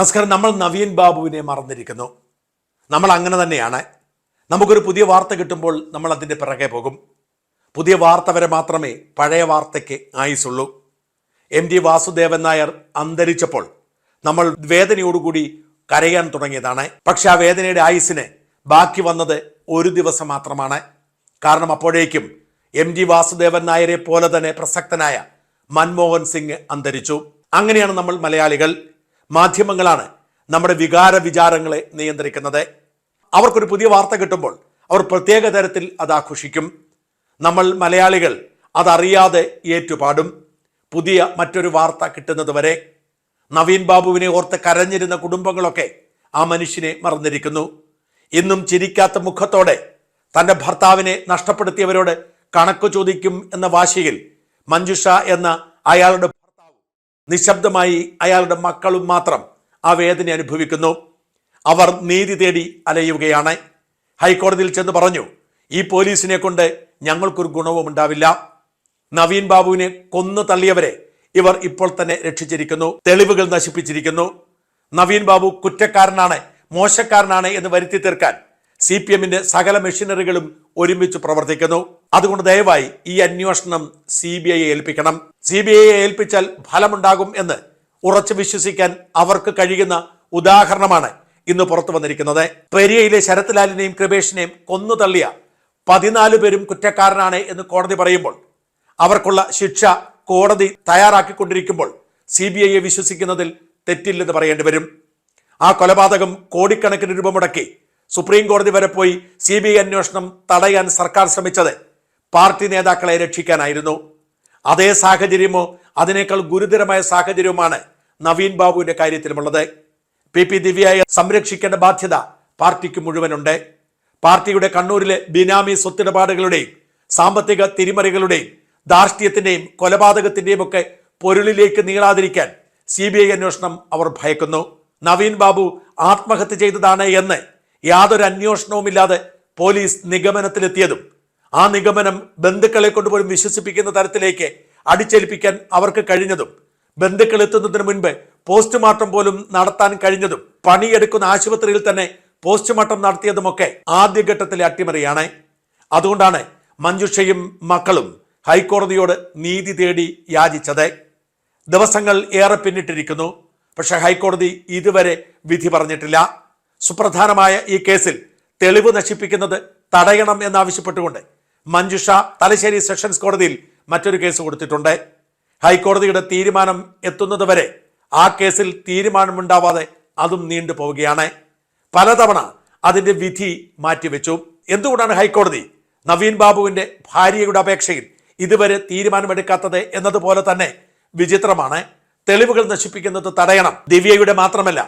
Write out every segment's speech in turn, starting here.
നമസ്കാരം. നമ്മൾ നവീൻ ബാബുവിനെ മറന്നിരിക്കുന്നു. നമ്മൾ അങ്ങനെ തന്നെയാണ്. നമുക്കൊരു പുതിയ വാർത്ത കിട്ടുമ്പോൾ നമ്മൾ അതിന്റെ പിറകെ പോകും. പുതിയ വാർത്ത വരെ മാത്രമേ പഴയ വാർത്തയ്ക്ക് ആയുസുള്ളൂ. എം ടി വാസുദേവൻ നായർ അന്തരിച്ചപ്പോൾ നമ്മൾ വേദനയോടുകൂടി കരയാൻ തുടങ്ങിയതാണ്. പക്ഷെ ആ വേദനയുടെ ആയുസിന് ബാക്കി വന്നത് ഒരു ദിവസം മാത്രമാണ്. കാരണം അപ്പോഴേക്കും എം ജി വാസുദേവൻ നായരെ പോലെ തന്നെ പ്രസക്തനായ മൻമോഹൻ സിംഗ് അന്തരിച്ചു. അങ്ങനെയാണ് നമ്മൾ മലയാളികൾ മാധ്യമങ്ങളാണ് നമ്മുടെ വികാര വിചാരങ്ങളെ നിയന്ത്രിക്കുന്നത്. അവർക്കൊരു പുതിയ വാർത്ത കിട്ടുമ്പോൾ അവർ പ്രത്യേക തരത്തിൽ അത് ആഘോഷിക്കും. നമ്മൾ മലയാളികൾ അതറിയാതെ ഏറ്റുപാടും. പുതിയ മറ്റൊരു വാർത്ത കിട്ടുന്നത് വരെ നവീൻ ബാബുവിനെ ഓർത്ത് കരഞ്ഞിരുന്ന കുടുംബങ്ങളൊക്കെ ആ മനുഷ്യനെ മറന്നിരിക്കുന്നു. ഇന്നും ചിരിക്കാത്ത മുഖത്തോടെ തന്റെ ഭർത്താവിനെ നഷ്ടപ്പെടുത്തിയവരോട് കണക്ക് ചോദിക്കും എന്ന വാശിയിൽ മഞ്ജുഷ എന്ന അയാളുടെ നിശബ്ദമായി അയാളുടെ മക്കളും മാത്രം ആ വേദന അനുഭവിക്കുന്നു. അവർ നീതി തേടി അലയുകയാണ്. ഹൈക്കോടതിയിൽ ചെന്ന് പറഞ്ഞു ഈ പോലീസിനെ കൊണ്ട് ഞങ്ങൾക്കൊരു ഗുണവും ഉണ്ടാവില്ല. നവീൻ ബാബുവിനെ കൊന്നു തള്ളിയവരെ ഇവർ ഇപ്പോൾ തന്നെ രക്ഷിച്ചിരിക്കുന്നു. തെളിവുകൾ നശിപ്പിച്ചിരിക്കുന്നു. നവീൻ ബാബു കുറ്റക്കാരനാണ് മോശക്കാരനാണ് എന്ന് വരുത്തി തീർക്കാൻ സി പി എമ്മിന്റെ സകല മെഷീനറികളും ഒരുമിച്ച് പ്രവർത്തിക്കുന്നു. അതുകൊണ്ട് ദയവായി ഈ അന്വേഷണം സി ബി ഐയെ ഏൽപ്പിക്കണം. സി ബി ഐയെ ഏൽപ്പിച്ചാൽ ഫലമുണ്ടാകും എന്ന് ഉറച്ചു വിശ്വസിക്കാൻ അവർക്ക് കഴിയുന്ന ഉദാഹരണമാണ് ഇന്ന് പുറത്തു വന്നിരിക്കുന്നത്. പെരിയയിലെ ശരത്ലാലിനെയും കൃപേഷിനെയും കൊന്നു തള്ളിയ പതിനാല് പേരും കുറ്റക്കാരനാണ് എന്ന് കോടതി പറയുമ്പോൾ അവർക്കുള്ള ശിക്ഷ കോടതി തയ്യാറാക്കിക്കൊണ്ടിരിക്കുമ്പോൾ സി ബി ഐയെ വിശ്വസിക്കുന്നതിൽ തെറ്റില്ലെന്ന് പറയേണ്ടി വരും. ആ കൊലപാതകം കോടിക്കണക്കിന് രൂപ മുടക്കി സുപ്രീം കോടതി വരെ പോയി സി ബി ഐ അന്വേഷണം തടയാൻ സർക്കാർ ശ്രമിച്ചത് പാർട്ടി നേതാക്കളെ രക്ഷിക്കാനായിരുന്നു. അതേ സാഹചര്യമോ അതിനേക്കാൾ ഗുരുതരമായ സാഹചര്യവുമാണ് നവീൻ ബാബുവിന്റെ കാര്യത്തിലുമുള്ളത്. പി പി ദിവ്യയെ സംരക്ഷിക്കേണ്ട ബാധ്യത പാർട്ടിക്ക് മുഴുവനുണ്ട്. പാർട്ടിയുടെ കണ്ണൂരിലെ ബിനാമി സ്വത്തിടപാടുകളുടെയും സാമ്പത്തിക തിരിമറികളുടെയും ധാർഷ്ട്യത്തിന്റെയും കൊലപാതകത്തിന്റെയും ഒക്കെ പൊരുളിലേക്ക് നീളാതിരിക്കാൻ സി ബി ഐ അന്വേഷണം അവർ ഭയക്കുന്നു. നവീൻ ബാബു ആത്മഹത്യ ചെയ്തതാണ് എന്ന് യാതൊരു അന്വേഷണവുമില്ലാതെ പോലീസ് നിഗമനത്തിലെത്തിയതും ആ നിഗമനം ബന്ധുക്കളെ കൊണ്ടുപോലും വിശ്വസിപ്പിക്കുന്ന തരത്തിലേക്ക് അടിച്ചേൽപ്പിക്കാൻ അവർക്ക് കഴിഞ്ഞതും ബന്ധുക്കൾ എത്തുന്നതിന് മുൻപ് പോസ്റ്റ്മോർട്ടം പോലും നടത്താൻ കഴിഞ്ഞതും പണിയെടുക്കുന്ന ആശുപത്രിയിൽ തന്നെ പോസ്റ്റ്മോർട്ടം നടത്തിയതുമൊക്കെ ആദ്യഘട്ടത്തിലെ അട്ടിമറിയാണ്. അതുകൊണ്ടാണ് മഞ്ജുഷയും മക്കളും ഹൈക്കോടതിയോട് നീതി തേടി യാചിച്ചത്. ദിവസങ്ങൾ ഏറെ പിന്നിട്ടിരിക്കുന്നു. പക്ഷെ ഹൈക്കോടതി ഇതുവരെ വിധി പറഞ്ഞിട്ടില്ല. സുപ്രധാനമായ ഈ കേസിൽ തെളിവ് നശിപ്പിക്കുന്നത് തടയണം എന്നാവശ്യപ്പെട്ടുകൊണ്ട് മഞ്ജുഷ തലശ്ശേരി സെഷൻസ് കോടതിയിൽ മറ്റൊരു കേസ് കൊടുത്തിട്ടുണ്ട്. ഹൈക്കോടതിയുടെ തീരുമാനം എത്തുന്നതുവരെ ആ കേസിൽ തീരുമാനമുണ്ടാവാതെ അതും നീണ്ടു പോവുകയാണ്. പലതവണ അതിന്റെ വിധി മാറ്റിവെച്ചു. എന്തുകൊണ്ടാണ് ഹൈക്കോടതി നവീൻ ബാബുവിന്റെ ഭാര്യയുടെ അപേക്ഷയിൽ ഇതുവരെ തീരുമാനമെടുക്കാത്തത് എന്നതുപോലെ തന്നെ വിചിത്രമാണ്? തെളിവുകൾ നശിപ്പിക്കുന്നത് തടയണം. ദിവ്യയുടെ മാത്രമല്ല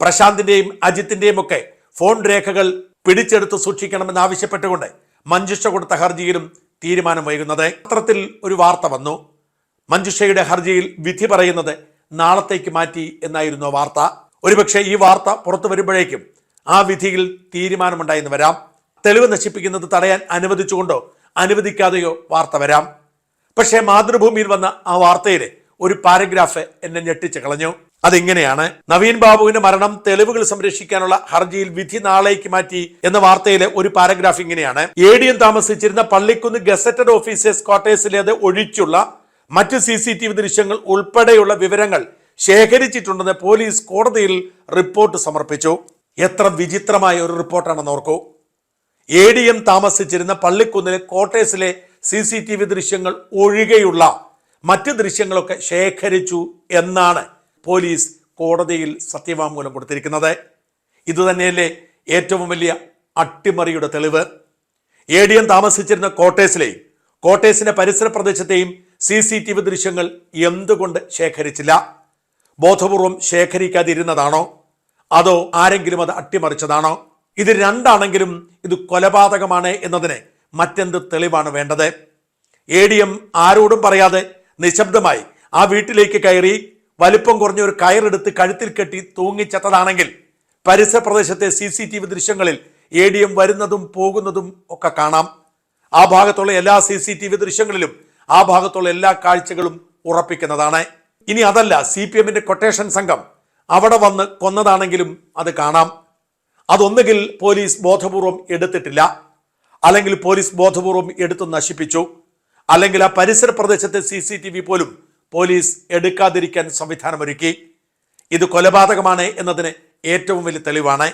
പ്രശാന്തിന്റെയും അജിത്തിന്റെയും ഒക്കെ ഫോൺ രേഖകൾ പിടിച്ചെടുത്ത് സൂക്ഷിക്കണമെന്ന് ആവശ്യപ്പെട്ടുകൊണ്ട് മഞ്ജുഷ കൊടുത്ത ഹർജിയിലും തീരുമാനം വൈകുന്നത്. പത്രത്തിൽ ഒരു വാർത്ത വന്നു. മഞ്ജുഷയുടെ ഹർജിയിൽ വിധി പറയുന്നത് നാളത്തേക്ക് മാറ്റി എന്നായിരുന്നു വാർത്ത. ഒരുപക്ഷെ ഈ വാർത്ത പുറത്തു വരുമ്പോഴേക്കും ആ വിധിയിൽ തീരുമാനമുണ്ടായെന്ന് വരാം. തെളിവ് നശിപ്പിക്കുന്നത് തടയാൻ അനുവദിച്ചുകൊണ്ടോ അനുവദിക്കാതെയോ വാർത്ത വരാം. പക്ഷേ മാതൃഭൂമിയിൽ വന്ന ആ വാർത്തയിലെ ഒരു പാരഗ്രാഫ് എന്നെ ഞെട്ടിച്ച് കളഞ്ഞു. അതിങ്ങനെയാണ്? നവീൻ ബാബുവിന്റെ മരണം തെളിവുകൾ സംരക്ഷിക്കാനുള്ള ഹർജിയിൽ വിധി നാളേക്ക് മാറ്റി എന്ന വാർത്തയിലെ ഒരു പാരഗ്രാഫ് ഇങ്ങനെയാണ്. എ ഡി എം താമസിച്ചിരുന്ന പള്ളിക്കുന്ന് ഗസറ്റഡ് ഓഫീസേഴ്സ് ക്വാർട്ടേഴ്സിലേത് ഒഴിച്ചുള്ള മറ്റ് സി സി ടി വി ദൃശ്യങ്ങൾ ഉൾപ്പെടെയുള്ള വിവരങ്ങൾ ശേഖരിച്ചിട്ടുണ്ടെന്ന് പോലീസ് കോടതിയിൽ റിപ്പോർട്ട് സമർപ്പിച്ചു. എത്ര വിചിത്രമായ ഒരു റിപ്പോർട്ടാണെന്ന് ഓർക്കൂ. എ ഡി എം താമസിച്ചിരുന്ന പള്ളിക്കുന്നിലെ കോട്ടേഴ്സിലെ സി സി ടി വി ദൃശ്യങ്ങൾ ഒഴികെയുള്ള മറ്റ് ദൃശ്യങ്ങളൊക്കെ ശേഖരിച്ചു എന്നാണ് പോലീസ് കോടതിയിൽ സത്യവാങ്മൂലം കൊടുത്തിരിക്കുന്നത്. ഇതുതന്നെയല്ലേ ഏറ്റവും വലിയ അട്ടിമറിയുടെ തെളിവ്. എ ഡി എം താമസിച്ചിരുന്ന കോട്ടേഴ്സിലെയും കോട്ടേഴ്സിന്റെ പരിസര പ്രദേശത്തെയും സി സി ടി വി ദൃശ്യങ്ങൾ എന്തുകൊണ്ട് ശേഖരിച്ചില്ല? ബോധപൂർവം ശേഖരിക്കാതിരുന്നതാണോ? അതോ ആരെങ്കിലും അത് അട്ടിമറിച്ചതാണോ? ഇത് രണ്ടാണെങ്കിലും ഇത് കൊലപാതകമാണ് എന്നതിന് മറ്റെന്ത് തെളിവാണ് വേണ്ടത്? എ ഡി എം ആരോടും പറയാതെ നിശബ്ദമായി ആ വീട്ടിലേക്ക് കയറി വലിപ്പം കുറഞ്ഞ ഒരു കയറെടുത്ത് കഴുത്തിൽ കെട്ടി തൂങ്ങിച്ചത്തതാണെങ്കിൽ പരിസര പ്രദേശത്തെ സി സി ടി വി ദൃശ്യങ്ങളിൽ എ ഡി എം വരുന്നതും പോകുന്നതും ഒക്കെ കാണാം. ആ ഭാഗത്തുള്ള എല്ലാ സി സി ടി വി ദൃശ്യങ്ങളിലും ആ ഭാഗത്തുള്ള എല്ലാ കാഴ്ചകളും ഉറപ്പിക്കുന്നതാണ്. ഇനി അതല്ല സി പി എമ്മിന്റെ കൊട്ടേഷൻ സംഘം അവിടെ വന്ന് കൊന്നതാണെങ്കിലും അത് കാണാം. അതൊന്നുകിൽ പോലീസ് ബോധപൂർവം എടുത്തിട്ടില്ല. അല്ലെങ്കിൽ പോലീസ് ബോധപൂർവം എടുത്ത് നശിപ്പിച്ചു. അല്ലെങ്കിൽ ആ പരിസര പ്രദേശത്തെ സി പോലും പോലീസ് എടുക്കാതിരിക്കാൻ സംവിധാനമൊരുക്കി. ഇത് കൊലപാതകമാണ് എന്നതിന് ഏറ്റവും വലിയ തെളിവാണ്.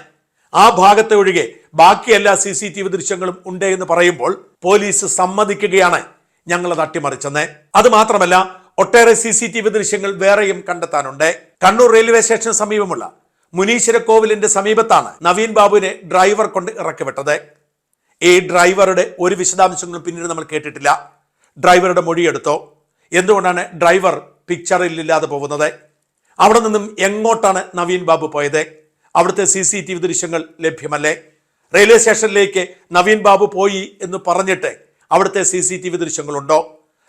ആ ഭാഗത്തെ ഒഴികെ ബാക്കി എല്ലാ സി സി ടി വി ദൃശ്യങ്ങളും ഉണ്ട് എന്ന് പറയുമ്പോൾ പോലീസ് സമ്മതിക്കുകയാണ് ഞങ്ങൾ അത് അട്ടിമറിച്ചെന്ന്. അത് മാത്രമല്ല ഒട്ടേറെ സി സി ടി വി ദൃശ്യങ്ങൾ വേറെയും കണ്ടെത്താനുണ്ട്. കണ്ണൂർ റെയിൽവേ സ്റ്റേഷന് സമീപമുള്ള മുനീശ്വര കോവിലിന്റെ സമീപത്താണ് നവീൻ ബാബുവിനെ ഡ്രൈവർ കൊണ്ട് ഇറക്കിവിട്ടത്. ഈ ഡ്രൈവറുടെ ഒരു വിശദാംശങ്ങളും പിന്നീട് നമ്മൾ കേട്ടിട്ടില്ല. ഡ്രൈവറുടെ മൊഴിയെടുത്തോ എന്തുകൊണ്ടാണ് ഡ്രൈവർ പിക്ചറിൽ ഇല്ലാതെ പോകുന്നത്? അവിടെ നിന്നും എങ്ങോട്ടാണ് നവീൻ ബാബു പോയത്? അവിടുത്തെ സി സി ടി വി ദൃശ്യങ്ങൾ ലഭ്യമല്ലേ? റെയിൽവേ സ്റ്റേഷനിലേക്ക് നവീൻ ബാബു പോയി എന്ന് പറഞ്ഞിട്ട് അവിടുത്തെ സി സി ടി വി ദൃശ്യങ്ങളുണ്ടോ?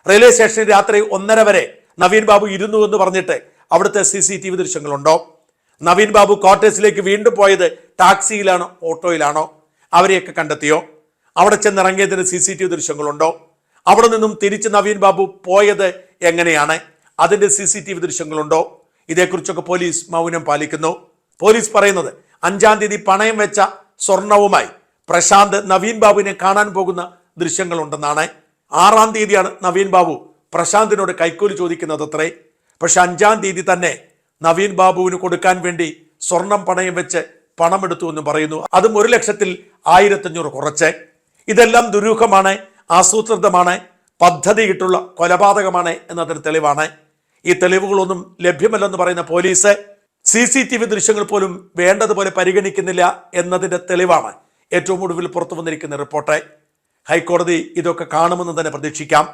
റെയിൽവേ സ്റ്റേഷനിൽ രാത്രി ഒന്നര വരെ നവീൻ ബാബു ഇരുന്നു എന്ന് പറഞ്ഞിട്ട് അവിടുത്തെ സി സി ടി വി ദൃശ്യങ്ങളുണ്ടോ? നവീൻ ബാബു ക്വാർട്ടേഴ്സിലേക്ക് വീണ്ടും പോയത് ടാക്സിയിലാണോ ഓട്ടോയിലാണോ? അവരെയൊക്കെ കണ്ടെത്തിയോ? അവിടെ ചെന്നിറങ്ങിയതിന് സി സി ടി വി ദൃശ്യങ്ങളുണ്ടോ? അവിടെ നിന്നും തിരിച്ച് നവീൻ ബാബു പോയത് എങ്ങനെയാണ്? അതിന്റെ സി സി ടി വി ദൃശ്യങ്ങളുണ്ടോ? ഇതേക്കുറിച്ചൊക്കെ പോലീസ് മൗനം പാലിക്കുന്നു. പോലീസ് പറയുന്നത് അഞ്ചാം തീയതി പണയം വെച്ച സ്വർണവുമായി പ്രശാന്ത് നവീൻ ബാബുവിനെ കാണാൻ പോകുന്ന ദൃശ്യങ്ങളുണ്ടെന്നാണ്. ആറാം തീയതിയാണ് നവീൻ ബാബു പ്രശാന്തിനോട് കൈക്കൂലി ചോദിക്കുന്നത് അത്രേ പക്ഷെ അഞ്ചാം തീയതി തന്നെ നവീൻ ബാബുവിന് കൊടുക്കാൻ വേണ്ടി സ്വർണം പണയം വെച്ച് പണമെടുത്തു എന്ന് പറയുന്നു. അതും ഒരു ലക്ഷത്തിൽ ആയിരത്തഞ്ഞൂറ് കുറച്ച്. ഇതെല്ലാം ദുരൂഹമാണ്. ആസൂത്രിതമാണ് പദ്ധതിയിട്ടുള്ള കൊലപാതകമാണ് എന്നതിന് തെളിവാണ്. ഈ തെളിവുകളൊന്നും ലഭ്യമല്ലെന്ന് പറയുന്ന police C C T V ദൃശ്യങ്ങൾ പോലും വേണ്ടതുപോലെ പരിഗണിക്കുന്നില്ല എന്നതിന്റെ തെളിവാണ് ഏറ്റവും ഒടുവിൽ പുറത്തു വന്നിരിക്കുന്ന റിപ്പോർട്ട്. ഹൈക്കോടതി ഇതൊക്കെ കാണുമെന്ന് തന്നെ പ്രതീക്ഷിക്കാം.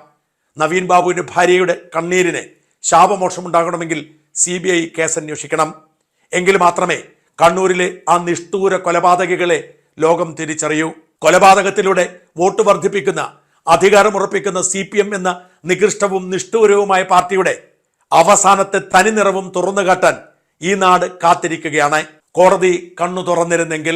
നവീൻ ബാബുവിന്റെ ഭാര്യയുടെ കണ്ണീരിന് ശാപമോക്ഷമുണ്ടാകണമെങ്കിൽ സി ബി ഐ കേസ് അന്വേഷിക്കണം. എങ്കിൽ മാത്രമേ കണ്ണൂരിലെ ആ നിഷ്ഠൂര കൊലപാതകികളെ ലോകം തിരിച്ചറിയൂ. കൊലപാതകത്തിലൂടെ വോട്ട് വർദ്ധിപ്പിക്കുന്ന അധികാരമുറപ്പിക്കുന്ന സി പി എം എന്ന നികൃഷ്ടവും നിഷ്ഠൂരവുമായ പാർട്ടിയുടെ അവസാനത്തെ തനിനിറവും തുറന്നു കാട്ടാൻ ഈ നാട് കാത്തിരിക്കുകയാണ്. കോടതി കണ്ണു തുറന്നിരുന്നെങ്കിൽ